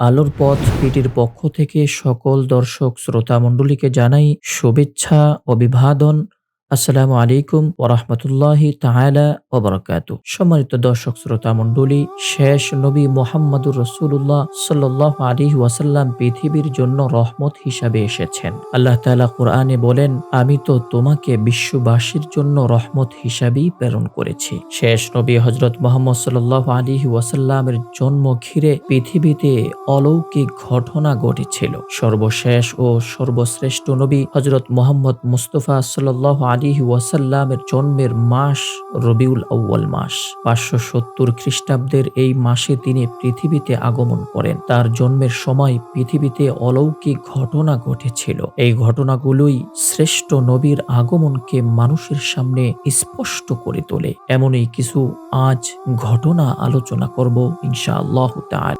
আলোর পথ পিটির পক্ষ থেকে সকল দর্শক শ্রোতা মণ্ডলীকে জানাই শুভেচ্ছা অভিবাদন আসসালামু আলাইকুম ওরহমতুল্লাহি তাহলা ওবরাকাত সম্মানিত দর্শক, শ্রোতা মণ্ডলী, শেষ নবী মোহাম্মদুর রসুল্লাহ সাল্লাহ আলী ওয়াসাল্লাম পৃথিবীর জন্য রহমত হিসাবে এসেছেন। আল্লাহ তালা কোরআনে বলেন, আমি তো তোমাকে বিশ্ববাসীর জন্য রহমত হিসাবেই প্রেরণ করেছি। শেষ নবী হজরত মোহাম্মদ সাল্লাহ আলী ওয়াসাল্লামের জন্ম ঘিরে পৃথিবীতে অলৌকিক ঘটনা ঘটেছিল। সর্বশেষ ও সর্বশ্রেষ্ঠ নবী হজরত মোহাম্মদ মুস্তফা সাল্লাহ ওয়াসাল্লামের জন্মের মাস রবিউল আউ্য়াল মাস। পাঁচশো সত্তর খ্রিস্টাব্দের এই মাসে তিনি পৃথিবীতে আগমন করেন। তার জন্মের সময় পৃথিবীতে অলৌকিক ঘটনা ঘটেছিল। এই ঘটনাগুলোই শ্রেষ্ঠ নবীর আগমনকে মানুষের সামনে স্পষ্ট করে তোলে। এমনই কিছু আজ ঘটনা আলোচনা করব ইনশা আল্লাহ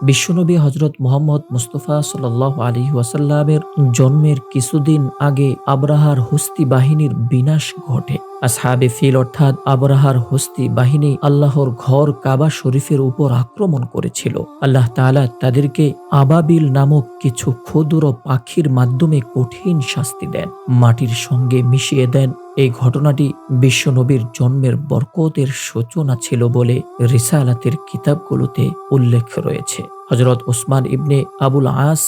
বিশ্বনবী হজরত মোহাম্মদ মুস্তফা সাল আলী ওয়াসাল্লামের জন্মের কিছুদিন আগে আবরাহার হস্তি বাহিনীর বিনাশ ঘটে। আসহাবে ফিল অর্থাৎ আবরাহার হস্তি বাহিনী আল্লাহর ঘর কাবা শরীফের উপর আক্রমণ করেছিল। আল্লাহ তালা তাদেরকে আবাবিল নামক কিছু ক্ষুদ্র পাখির মাধ্যমে কঠিন শাস্তি দেন। মাটির সঙ্গে মিশিয়ে দেন। এই ঘটনাটি বিশ্বনবীর জন্মের বরকতের সূচনা ছিল বলে রিসালাতের কিতাবগুলোতে উল্লেখ রয়েছে। হজরত ওসমান ইবনে আবুল আস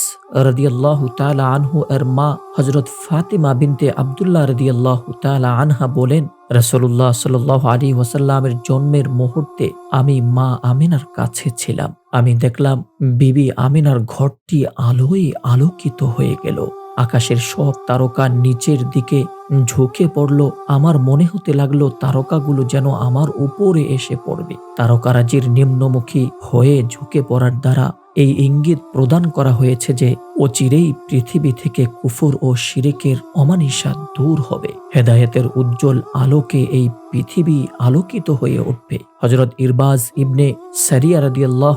রদিয়াল্লাহ তালা আনহু এর মা হজরত ফাতিমা বিনতে আবদুল্লাহ রদিয়াল্লাহ তালা আনহা বলেন, রসলুল্লাহ সাল আলী ওসাল্লামের জন্মের মুহূর্তে আমি মা আমিনার কাছে ছিলাম। আমি দেখলাম বিবি আমিনার ঘরটি আলোয় আলোকিত হয়ে গেল। আকাশের সব তারকা নিচের দিকে ঝুঁকে পড়ল। আমার মনে হতে লাগল তারকাগুলো যেন আমার উপরে এসে পড়বে। তারকারাজির নিম্নমুখী হয়ে ঝুঁকে পড়ার দ্বারা এই ইঙ্গিত প্রদান করা হয়েছে যে অচিরেই পৃথিবী থেকে কুফুর ও শিরিকের অমানিসা দূর হবে। হেদায়েতের উজ্জ্বল আলোকে এই পৃথিবী আলোকিত হয়ে উঠবে। হজরত ইরবাজ ইবনে সারিয়া রাদি আল্লাহ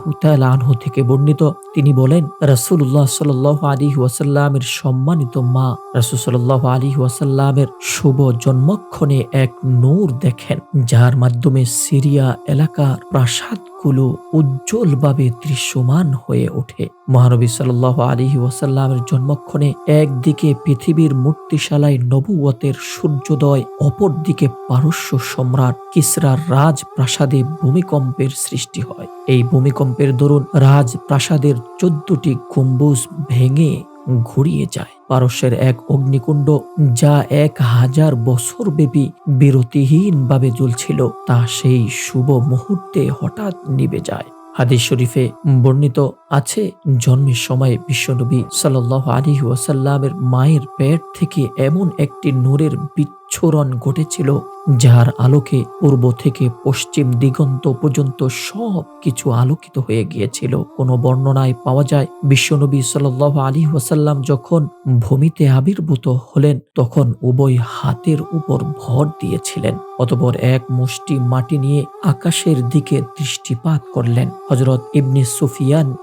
আনহু থেকে বর্ণিত, তিনি বলেন রাসুল্লাহ সাল আলী ওয়াসাল্লামের সম্মানিত মা রাসুল সাল্লাহ আলী ওয়াসাল্লামের শুভ জন্মক্ষণে এক নূর দেখেন, যার মাধ্যমে সিরিয়া এলাকার প্রাসাদগুলো উজ্জ্বলভাবে দৃশ্যমান হয়ে ওঠে। মহানবী সাল আলী ওয়াসাল্লামের জন্মক্ষণে একদিকে পৃথিবীর মূর্তিশালায় নবুয়তের সূর্যোদয়, অপরদিকে পারস্য সম্রাট কিসরার রাজপ্রাসাদে ভূমিকম্পের সৃষ্টি হয়। এই ভূমিকম্পের দরুন রাজপ্রাসাদের চোদ্দটি গম্বুজ ভেঙে ঘুরিয়ে যায়। পারস্যের এক অগ্নিকুণ্ড যা এক হাজার বছর ব্যাপী বিরতিহীনভাবে জ্বলছিল, তা সেই শুভ মুহূর্তে হঠাৎ নিবে যায়। হাদিস শরীফে বর্ণিত আছে, জন্মের সময় বিশ্বনবী সাল আলী ওয়াসাল্লামের মায়ের পেট থেকে এমন একটি নূরের বিচ্ছুরণ ঘটেছিল, যার আলোকে পূর্ব থেকে পশ্চিম দিগন্ত পর্যন্ত সব কিছু আলোকিত হয়ে গিয়েছিল। কোনো বর্ণনায় পাওয়া যায়, বিশ্বনবী সাল আলী ওয়াসাল্লাম যখন ভূমিতে আবির্ভূত হলেন, তখন উভয় হাতের উপর ভর দিয়েছিলেন। অতপর এক মুষ্টি মাটি নিয়ে আকাশের দিকে দৃষ্টিপাত করলেন। হজরত ইবনে সুফিয়ান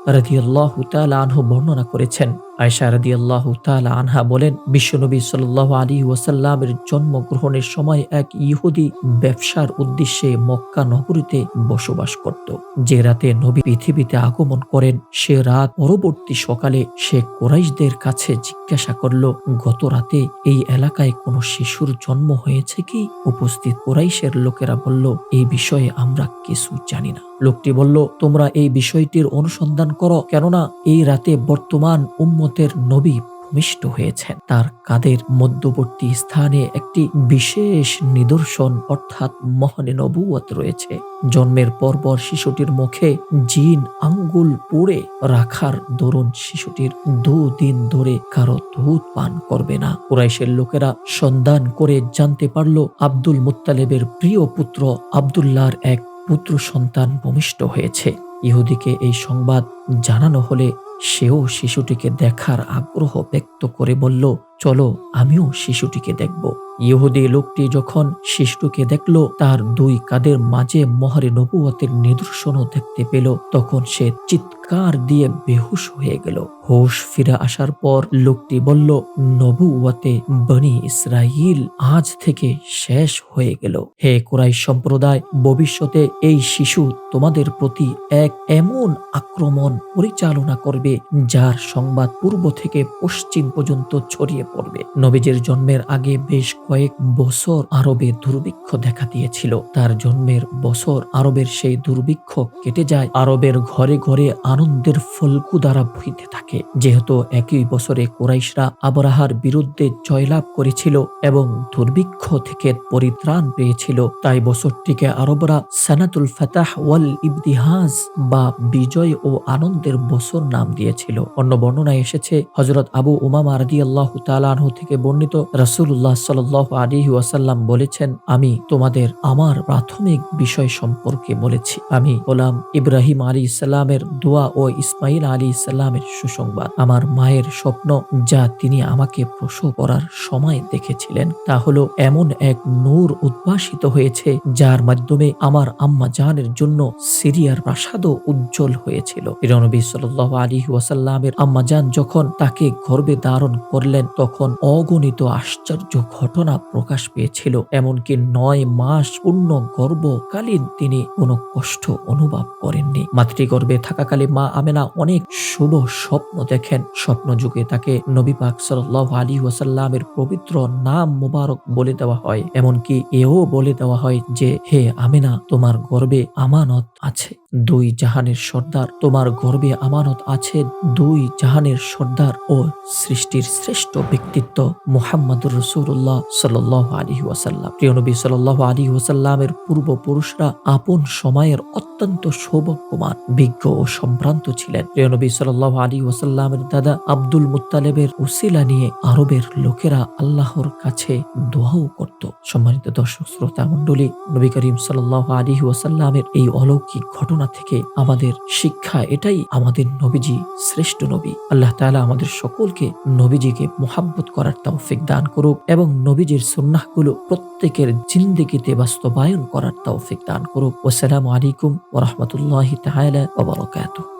তাআলা আনহু বর্ণনা করেছেন। আয়সা রাদিয়াল্লাহু তাআলা আনহা বলেন, বিশ্বনবী সাল্লাল্লাহু আলাইহি ওয়াসাল্লামের জন্মগ্রহণের সময় এক ইহুদি ব্যবসার উদ্দেশ্যে মক্কা নগরীতে বসবাস করত। যে রাতে নবী পৃথিবীতে আগমন করেন, সে রাত পরবর্তী সকালে সে কোরাইশদের কাছে জিজ্ঞাসা করল, গত রাতে এই এলাকায় কোনো শিশুর জন্ম হয়েছে কি? উপস্থিত কোরাইশের লোকেরা বলল, এই বিষয়ে আমরা কিছু জানি না। লোকটি বলল, তোমরা এই বিষয়টির অনুসন্ধান করো, কেননা এই রাতে বর্তমান উম্মতের নবী ভূমিষ্ঠ হয়েছেন। তার কাদের মধ্যবর্তী স্থানে একটি বিশেষ নিদর্শন অর্থাৎ মহানে নবুয়ত রয়েছে। জন্মের পরপর শিশুটির মুখে জিন আঙ্গুল পুড়ে রাখার দরুন শিশুটির দুদিন ধরে কারও দুধ পান করবে না। কুরাইশের লোকেরা সন্ধান করে জানতে পারল, আব্দুল মুত্তালেবের প্রিয় পুত্র আবদুল্লাহর এক পুত্র সন্তান ভূমিষ্ঠ হয়েছে। ইহুদিকে এই সংবাদ জানানো হলে সেও শিশুটিকে দেখার আগ্রহ ব্যক্ত করে বলল চলো, আমিও শিশুটিকে দেখব। ইহুদি লোকটি যখন শিশুটিকে দেখল, তার দুই কাদের মাঝে মহারে নবুয়তের নিদর্শনও দেখতে পেল। তখন সে চিৎকার দিয়ে বেহুশ হয়ে গেল। হোশ ফিরে আসার পর লোকটি বলল নবুয়তে বনি ইসরাইল আজ থেকে শেষ হয়ে গেল। হে কোরাই সম্প্রদায়, ভবিষ্যতে এই শিশু তোমাদের প্রতি এক এমন আক্রমণ পরিচালনা করবে, যার সংবাদ পূর্ব থেকে পশ্চিম পর্যন্ত ছড়িয়ে পড়বে। নবীজের জন্মের আগে বেশ কয়েক বছর আরবে দুর্ভিক্ষ দেখা দিয়েছিল। তার জন্মের বছর আরবের সেই দুর্ভিক্ষ কেটে যায়, আরবের ঘরে ঘরে আনন্দের ফলকু দ্বারা বইতে থাকে। যেহেতু একই বছরে কোরাইশরা আবরাহার বিরুদ্ধে জয়লাভ করেছিল এবং দুর্ভিক্ষ থেকে পরিত্রাণ পেয়েছিল, তাই বছরটিকে আরবরা সানাতুল ফাতাহ ওয়াল ইবদিহাজ বা বিজয় ও আনন্দের বছর নাম দিয়েছিল। অন্য বর্ণনায় এসেছে হজরত আবু উমামা রাদি আল্লাহ তালাহ থেকে বর্ণিত রাসুল্লাহ সাল আলী ওয়াসাল্লাম বলেছেন, আমি তোমাদের আমার প্রাথমিক বিষয় সম্পর্কে বলেছি। আমি গোলাম ইব্রাহিম আলী ইসলামের দোয়া ও ইসমাইল আলী ইসলামের সুসংবাদ। আমার মায়ের স্বপ্ন যা তিনি আমাকে প্রসব করার সময় দেখেছিলেন, তা হলো এমন এক নূর উদ্ভাসিত হয়েছে, যার মাধ্যমে আমার আম্মা জানের জন্য সিরিয়ার প্রাসাদও উজ্জ্বল হয়েছিল। নবী সাল্লাহ আলী ওয়াসাল্লামের আম্মা জান যখন তাকে গর্বে ধারণ করলেন তখন অগণিত আশ্চর্য ঘটনা প্রকাশ পেয়েছিল, এমনকি নয় মাস পূর্ণ গর্ভকালীন তিনি কোনো কষ্ট অনুভব করেননি। মাতৃগর্ভে থাকাকালে মা আমেনা অনেক শুভ স্বপ্ন দেখেন। স্বপ্ন যুগে তাকে নবী পাক সাল্লাহ আলী ওয়াসাল্লামের পবিত্র নাম মুবারক বলে দেওয়া হয়, এমনকি এও বলে দেওয়া হয় যে, হে আমেনা, তোমার গর্বে আমানত আছে। দুই জাহানের সর্দার, তোমার গর্বে আমানত আছে দুই জাহানের সর্দার ও সৃষ্টির শ্রেষ্ঠ ব্যক্তিত্ব মুহাম্মদুর রসুল্লাহ সাল আলী ওয়াসাল্লাম। প্রিয় নবী সাল আলী ওয়াসাল্লামের পূর্বপুরুষরা আপন সময়ের অত্যন্ত সৌভাগ্যমান বিজ্ঞ ও সম্ভ্রান্ত ছিলেন। প্রিয় নবী সাল আলী ওয়াসাল্লামের দাদা আব্দুল মুতালেবের উসিলা নিয়ে আরবের লোকেরা আল্লাহর কাছে দোয়াও করত। সম্মানিত দর্শক, শ্রোতা মন্ডলী নবী করিম সাল আলী ওয়াসাল্লামের এই অলৌকিক ঘটনা থেকে আমাদের শিক্ষা, এটাই আমাদের নবীজি শ্রেষ্ঠ নবী। আল্লাহ তালা আমাদের সকলকে নবীজিকে মোহাব্বত করার তৌফিক দান করুক এবং নবীজির সুন্নাহগুলো প্রত্যেকের জিন্দিগিতে বাস্তবায়ন করার তৌফিক দান করুক। ওসালামু আলাইকুম ওরহমতুল্লাহ তাহলে ওবরকাতুহ